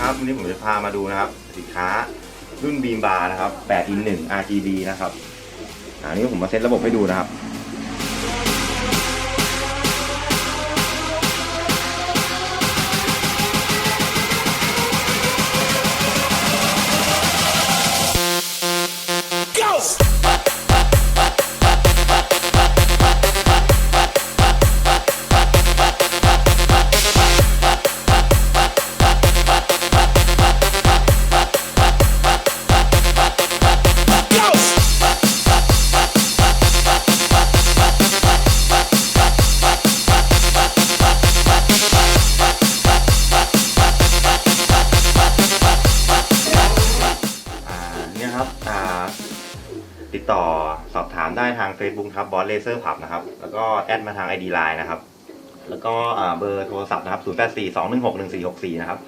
ครับวันนี้ผมจะพามาดูนะครับ สินค้ารุ่นบีมบาร์นะครับ8 in 1 RGB นะครับอันนี้ผมมาเซตระบบให้ดูนะครับ เนี่ยครับอ่าติดต่อสอบถามได้ทาง Facebook ครับบอสเลเซอร์ผับนะครับ แล้วก็แอดมาทาง ID Line นะครับ แล้วก็อ่าเบอร์โทรศัพท์นะครับ 0842161464 นะครับ